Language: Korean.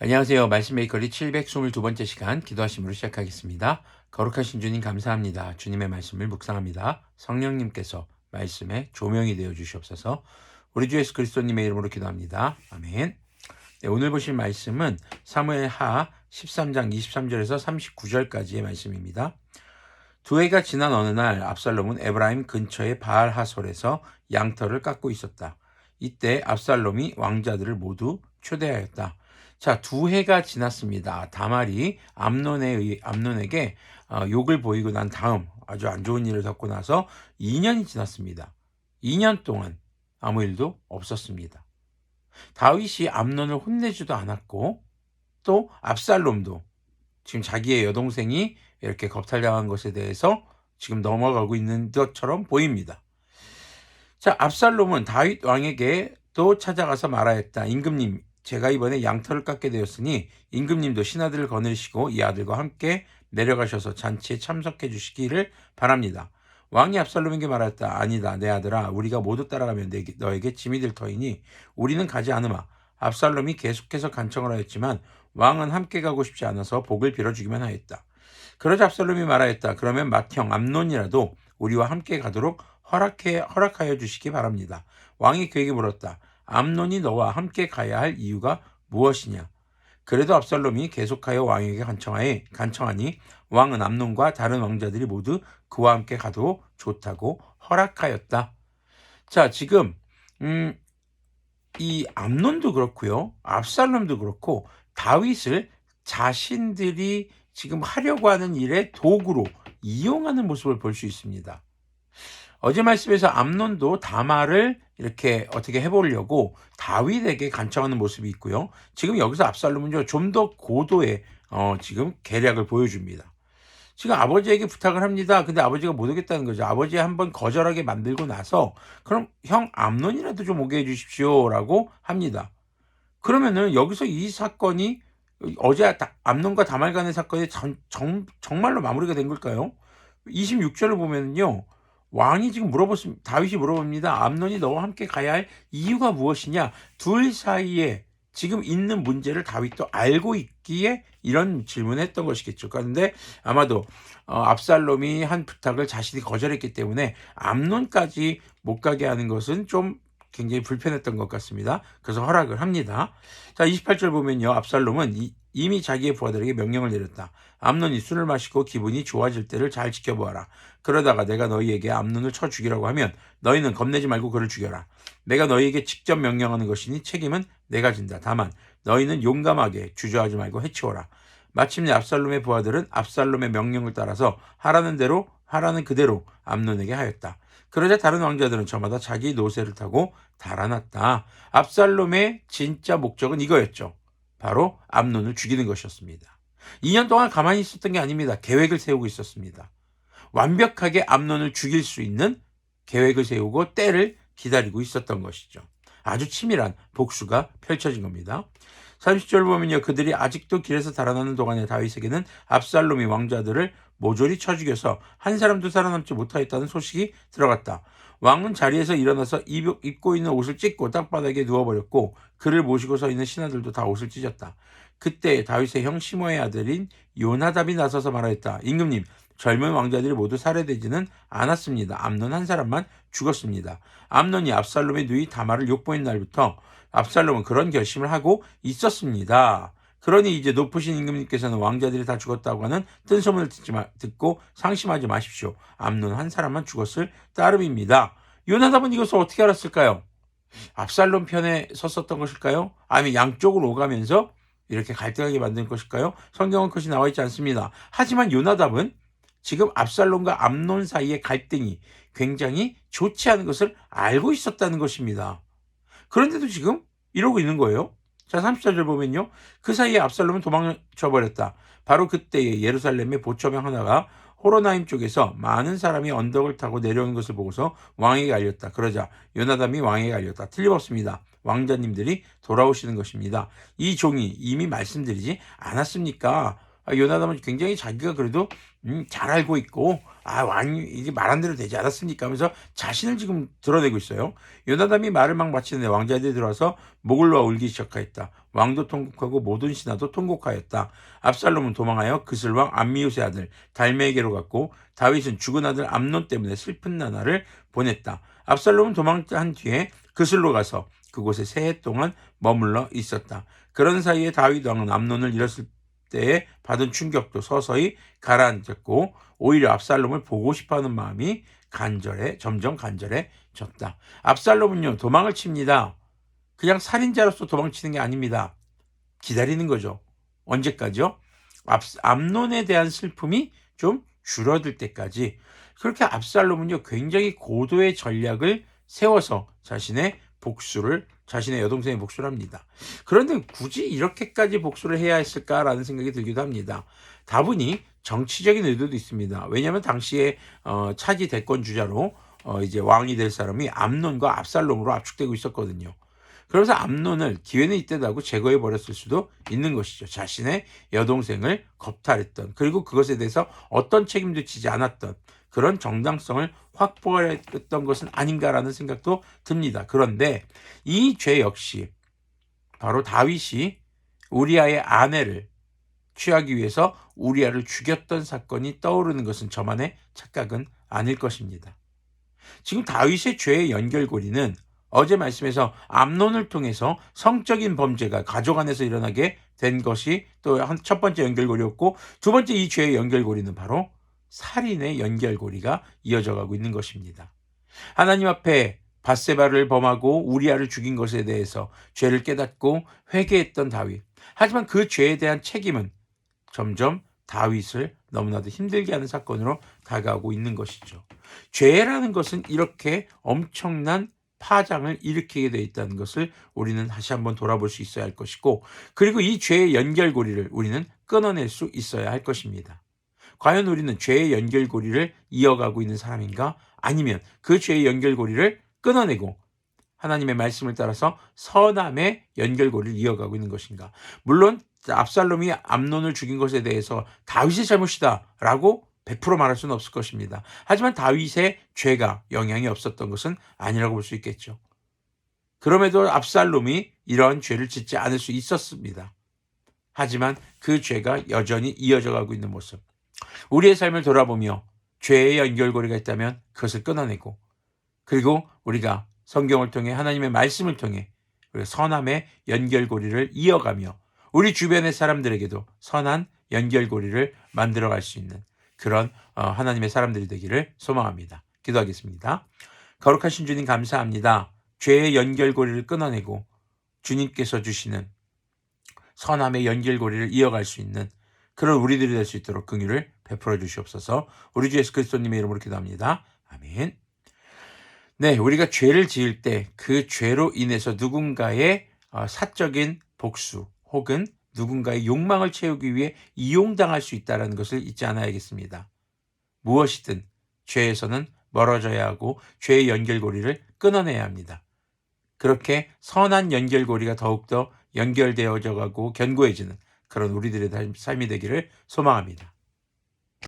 안녕하세요. 말씀 메이커리 722번째 시간 기도하심으로 시작하겠습니다. 거룩하신 주님 감사합니다. 주님의 말씀을 묵상합니다. 성령님께서 말씀에 조명이 되어 주시옵소서. 우리 주 예수 그리스도님의 이름으로 기도합니다. 아멘. 네, 오늘 보실 말씀은 사무엘 하 13장 23절에서 39절까지의 말씀입니다. 두 해가 지난 어느 날 압살롬은 에브라임 근처의 바알 하솔에서 양털을 깎고 있었다. 이때 압살롬이 왕자들을 모두 초대하였다. 자, 두 해가 지났습니다. 다말이 암논에 의- 암논에게 어, 욕을 보이고 난 다음 아주 안 좋은 일을 겪고 나서 2년이 지났습니다. 2년 동안 아무 일도 없었습니다. 다윗이 암논을 혼내지도 않았고 또 압살롬도 지금 자기의 여동생이 이렇게 겁탈당한 것에 대해서 지금 넘어가고 있는 것처럼 보입니다. 자, 압살롬은 다윗 왕에게 또 찾아가서 말하였다. 임금님, 제가 이번에 양털을 깎게 되었으니 임금님도 신하들을 거느리시고 이 아들과 함께 내려가셔서 잔치에 참석해 주시기를 바랍니다. 왕이 압살롬에게 말하였다. 아니다, 내 아들아, 우리가 모두 따라가면 내, 너에게 짐이 될 터이니 우리는 가지 않으마. 압살롬이 계속해서 간청을 하였지만 왕은 함께 가고 싶지 않아서 복을 빌어주기만 하였다. 그러자 압살롬이 말하였다. 그러면 맏형 암논이라도 우리와 함께 가도록 허락해 허락하여 주시기 바랍니다. 왕이 그에게 물었다. 암논이 너와 함께 가야 할 이유가 무엇이냐? 그래도 압살롬이 계속하여 왕에게 간청하에 간청하니 왕은 암논과 다른 왕자들이 모두 그와 함께 가도 좋다고 허락하였다. 자, 지금 음, 이 암논도 그렇고요. 압살롬도 그렇고 다윗을 자신들이 지금 하려고 하는 일의 도구로 이용하는 모습을 볼 수 있습니다. 어제 말씀에서 암논도 다말을 이렇게 어떻게 해보려고 다윗에게 간청하는 모습이 있고요. 지금 여기서 압살롬은요 좀더 고도의 어, 지금 계략을 보여줍니다. 지금 아버지에게 부탁을 합니다. 근데 아버지가 못 오겠다는 거죠. 아버지 한번 거절하게 만들고 나서 그럼 형 암논이라도 좀 오게 해주십시오라고 합니다. 그러면은 여기서 이 사건이 어제 다- 암논과 다말 간의 사건이 정, 정, 정 말로 마무리가 된 걸까요? 26절을 보면요. 왕이 지금 물어봤습니다. 다윗이 물어봅니다. 암논이 너와 함께 가야 할 이유가 무엇이냐? 둘 사이에 지금 있는 문제를 다윗도 알고 있기에 이런 질문을 했던 것이겠죠. 그런데 아마도 어, 압살롬이 한 부탁을 자신이 거절했기 때문에 암논까지 못 가게 하는 것은 좀 굉장히 불편했던 것 같습니다. 그래서 허락을 합니다. 자, 28절 보면요. 압살롬은 이, 이미 자기의 부하들에게 명령을 내렸다. 암논이 술을 마시고 기분이 좋아질 때를 잘 지켜보아라. 그러다가 내가 너희에게 암논을 쳐 죽이라고 하면 너희는 겁내지 말고 그를 죽여라. 내가 너희에게 직접 명령하는 것이니 책임은 내가 진다. 다만 너희는 용감하게 주저하지 말고 해치워라. 마침내 압살롬의 부하들은 압살롬의 명령을 따라서 하라는 대로 하라는 그대로 암논에게 하였다. 그러자 다른 왕자들은 저마다 자기 노새를 타고 달아났다. 압살롬의 진짜 목적은 이거였죠. 바로 암논을 죽이는 것이었습니다. 2년 동안 가만히 있었던 게 아닙니다. 계획을 세우고 있었습니다. 완벽하게 암논을 죽일 수 있는 계획을 세우고 때를 기다리고 있었던 것이죠. 아주 치밀한 복수가 펼쳐진 겁니다. 30절 보면요. 그들이 아직도 길에서 달아나는 동안에 다윗에게는 압살롬이 왕자들을 모조리 쳐 죽여서 한 사람도 살아남지 못하였다는 소식이 들어갔다. 왕은 자리에서 일어나서 입- 입고 있는 옷을 찢고 땅바닥에 누워버렸고 그를 모시고 서 있는 신하들도 다 옷을 찢었다. 그때 다윗의 형 시모의 아들인 요나답이 나서서 말하였다. 임금님, 젊은 왕자들이 모두 살해되지는 않았습니다. 암논 한 사람만 죽었습니다. 암논이 압살롬의 누이 다말을 욕보인 날부터 압살롬은 그런 결심을 하고 있었습니다. 그러니 이제 높으신 임금님께서는 왕자들이 다 죽었다고 하는 뜬소문을 듣지 마, 듣고 상심하지 마십시오. 암논 한 사람만 죽었을 따름입니다. 요나답은 이것을 어떻게 알았을까요? 압살롬 편에 섰었던 것일까요? 아니면 양쪽으로 오가면서 이렇게 갈등하게 만든 것일까요? 성경은 그것이 나와 있지 않습니다. 하지만 요나답은 지금 압살롬과 암논 사이의 갈등이 굉장히 좋지 않은 것을 알고 있었다는 것입니다. 그런데도 지금 이러고 있는 거예요. 자, 34절 보면요. 그 사이에 압살롬은 도망쳐 버렸다. 바로 그때에 예루살렘의 보초명 하나가 호로나임 쪽에서 많은 사람이 언덕을 타고 내려오는 것을 보고서 왕에게 알렸다. 그러자 요나담이 왕에게 알렸다. 틀림없습니다. 왕자님들이 돌아오시는 것입니다. 이 종이 이미 말씀드리지 않았습니까? 아, 요나단은 굉장히 자기가 그래도 음, 잘 알고 있고 아 왕이 이게 말한 대로 되지 않았습니까 하면서 자신을 지금 드러내고 있어요. 요나단이 말을 막 마치는데 왕자들이 들어와서 목을 놓아 울기 시작하였다. 왕도 통곡하고 모든 신하도 통곡하였다. 압살롬은 도망하여 그슬 왕 암미우스의 아들 달메에게로 갔고 다윗은 죽은 아들 암논 때문에 슬픈 나날을 보냈다. 압살롬은 도망한 뒤에 그슬로 가서 그곳에 세 해 동안 머물러 있었다. 그런 사이에 다윗 왕은 암논을 잃었을 때에 받은 충격도 서서히 가라앉았고 오히려 압살롬을 보고 싶어하는 마음이 간절해 점점 간절해졌다. 압살롬은요 도망을 칩니다. 그냥 살인자로서 도망치는 게 아닙니다. 기다리는 거죠. 언제까지요? 압, 암론에 대한 슬픔이 좀 줄어들 때까지 그렇게 압살롬은요 굉장히 고도의 전략을 세워서 자신의 복수를 자신의 여동생의 복수를 합니다. 그런데 굳이 이렇게까지 복수를 해야 했을까라는 생각이 들기도 합니다. 다분히 정치적인 의도도 있습니다. 왜냐하면 당시에 어, 차지 대권 주자로 어, 이제 왕이 될 사람이 암론과 압살롬으로 압축되고 있었거든요. 그래서 암론을 기회는 이때다고 제거해 버렸을 수도 있는 것이죠. 자신의 여동생을 겁탈했던 그리고 그것에 대해서 어떤 책임도 지지 않았던 그런 정당성을 확보했던 것은 아닌가라는 생각도 듭니다. 그런데 이 죄 역시 바로 다윗이 우리아의 아내를 취하기 위해서 우리아를 죽였던 사건이 떠오르는 것은 저만의 착각은 아닐 것입니다. 지금 다윗의 죄의 연결고리는 어제 말씀에서 암론을 통해서 성적인 범죄가 가족 안에서 일어나게 된 것이 또한첫 번째 연결고리였고 두 번째 이 죄의 연결고리는 바로 살인의 연결고리가 이어져 가고 있는 것입니다. 하나님 앞에 바세바를 범하고 우리아를 죽인 것에 대해서 죄를 깨닫고 회개했던 다윗. 하지만 그 죄에 대한 책임은 점점 다윗을 너무나도 힘들게 하는 사건으로 다가오고 있는 것이죠. 죄라는 것은 이렇게 엄청난 파장을 일으키게 되어 있다는 것을 우리는 다시 한번 돌아볼 수 있어야 할 것이고 그리고 이 죄의 연결고리를 우리는 끊어낼 수 있어야 할 것입니다. 과연 우리는 죄의 연결고리를 이어가고 있는 사람인가? 아니면 그 죄의 연결고리를 끊어내고 하나님의 말씀을 따라서 선함의 연결고리를 이어가고 있는 것인가? 물론 압살롬이 암론을 죽인 것에 대해서 다윗의 잘못이다라고 100% 말할 수는 없을 것입니다. 하지만 다윗의 죄가 영향이 없었던 것은 아니라고 볼 수 있겠죠. 그럼에도 압살롬이 이러한 죄를 짓지 않을 수 있었습니다. 하지만 그 죄가 여전히 이어져 가고 있는 모습. 우리의 삶을 돌아보며 죄의 연결고리가 있다면 그것을 끊어내고 그리고 우리가 성경을 통해 하나님의 말씀을 통해 선함의 연결고리를 이어가며 우리 주변의 사람들에게도 선한 연결고리를 만들어갈 수 있는 그런 어, 하나님의 사람들이 되기를 소망합니다. 기도하겠습니다. 거룩하신 주님 감사합니다. 죄의 연결고리를 끊어내고 주님께서 주시는 선함의 연결고리를 이어갈 수 있는 그런 우리들이 될 수 있도록 긍휼을 베풀어 주시옵소서. 우리 주 예수 그리스도님의 이름으로 기도합니다. 아멘. 네, 우리가 죄를 지을 때 그 죄로 인해서 누군가의 어, 사적인 복수 혹은 누군가의 욕망을 채우기 위해 이용당할 수 있다는 것을 잊지 않아야겠습니다. 무엇이든 죄에서는 멀어져야 하고 죄의 연결고리를 끊어내야 합니다. 그렇게 선한 연결고리가 더욱더 연결되어져 가고 견고해지는 그런 우리들의 삶이 되기를 소망합니다.